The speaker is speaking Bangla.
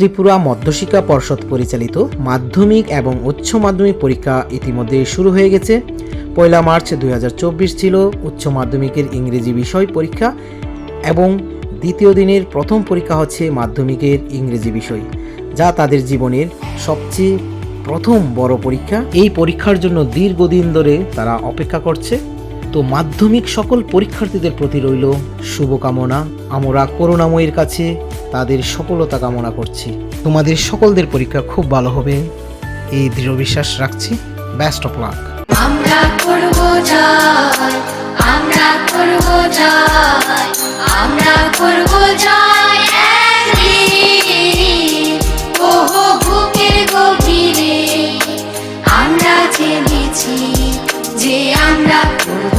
ত্রিপুরা মধ্যশিক্ষা পর্ষদ পরিচালিত মাধ্যমিক এবং উচ্চ মাধ্যমিক পরীক্ষা ইতিমধ্যে শুরু হয়ে গেছে। পয়লা মার্চ দু হাজার চব্বিশ ছিল উচ্চ মাধ্যমিকের ইংরেজি বিষয় পরীক্ষা এবং দ্বিতীয় দিনের প্রথম পরীক্ষা হচ্ছে মাধ্যমিকের ইংরেজি বিষয়, যা তাদের জীবনের সবচেয়ে প্রথম বড় পরীক্ষা। এই পরীক্ষার জন্য দীর্ঘদিন ধরে তারা অপেক্ষা করছে। তো মাধ্যমিক সকল পরীক্ষার্থীদের প্রতি রইল শুভকামনা। আমরা করুণাময়ীর কাছে তাদের সফলতা কামনা করছি। তোমাদের সকলদের পরীক্ষা খুব ভালো হবে। এই দৃঢ় বিশ্বাস রাখছি। বেস্ট অফ লাক আমরা করব আমরা করব আমরা করব আমরা যে আমরা করব।